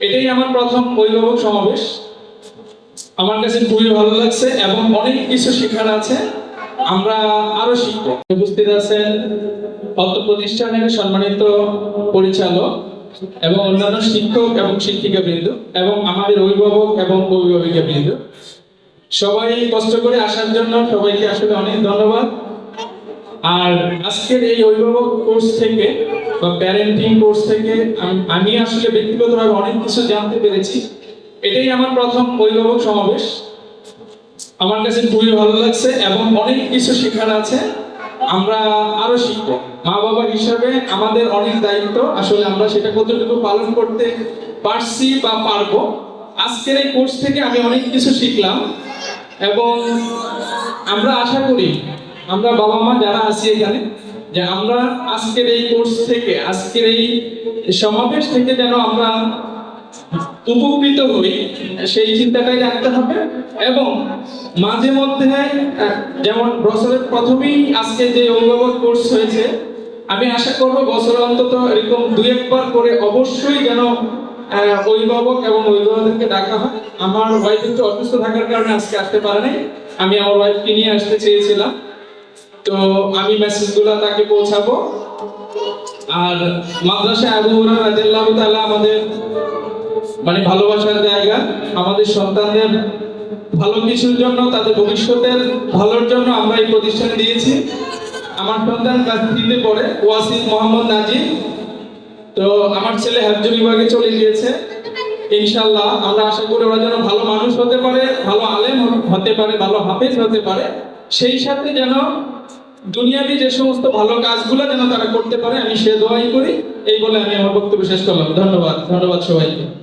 এটাই আমার প্রথম অভিভাবক সমাবেশ। আমার কাছে খুবই ভালো লাগছে এবং অনেক কিছু শেখার আছে। আমরা আরও শিখব। উপস্থিত আছেন অত্র প্রতিষ্ঠানের সম্মানিত পরিচালক এবং অন্যান্য শিক্ষক এবং শিক্ষিকা বৃন্দ এবং আমাদের অভিভাবক এবং অভিভাবিকা বৃন্দ সবাই কষ্ট করে আসার জন্য সবাইকে আসলে অনেক ধন্যবাদ। আর আজকের এই অভিভাবক কোর্স থেকে বা প্যারেন্টিং কোর্স থেকে আমি আসলে ব্যক্তিগতভাবে অনেক কিছু জানতে পেরেছি। এটাই আমার প্রথম অভিভাবক সমাবেশ। আমার কাছে খুবই ভালো লাগছে এবং অনেক কিছু শেখার আছে। আমরা আরও শিখব। মা বাবা হিসাবে আমাদের অনেক দায়িত্ব। আসলে আমরা সেটা কতটুকু পালন করতে পারছি বা পারব। আজকের এই কোর্স থেকে আমি অনেক কিছু শিখলাম এবং আমরা আশা করি আমরা বাবা মা যারা আছি এখানে যে আমরা আজকের এই কোর্স থেকে, আজকের এই সমাবেশ থেকে যেন আমরা উপকৃত হই, সেই চিন্তাটাই রাখতে হবে। এবং মাঝে মধ্যে, যেমন বছরের প্রথমেই আজকে যে অভিভাবক কোর্স হয়েছে, আমি আশা করব বছরে অন্তত এরকম দু একবার করে অবশ্যই যেন অভিভাবক এবং অভিভাবকদেরকে ডাকা হয়। আমার ওয়াইফ একটু অসুস্থ থাকার কারণে আজকে আসতে পারে নাই আমি আমার ওয়াইফকে নিয়ে আসতে চেয়েছিলাম। তো আমি মেসেজগুলো তাকে পৌঁছাবো। আর মাদ্রাসা আবু হুরায়রা রাদিয়াল্লাহু তাআলা আমাদের মানে ভালোবাসার জায়গা। আমাদের সন্তানদের ভালো কিছুর জন্য, তাদের ভবিষ্যতের ভালোর জন্য আমরা এই প্রতিষ্ঠান দিয়েছি। আমার সন্তান ক্লাস থ্রিতে পড়ে, ওয়াসিম মোহাম্মদ নাজিব তো আমার ছেলে হ্যাফজ বিভাগে চলে গিয়েছে। ইনশাল্লাহ আমরা আশা করি ওরা যেন ভালো মানুষ হতে পারে, ভালো আলেম হতে পারে, ভালো হাফেজ হতে পারে। সেই সাথে যেন দুনিয়াবি যে সমস্ত ভালো কাজগুলো যেন তারা করতে পারে, আমি সে দোয়াই করি। এই বলে আমি আমার বক্তব্য শেষ করলাম। ধন্যবাদ। ধন্যবাদ সবাইকে।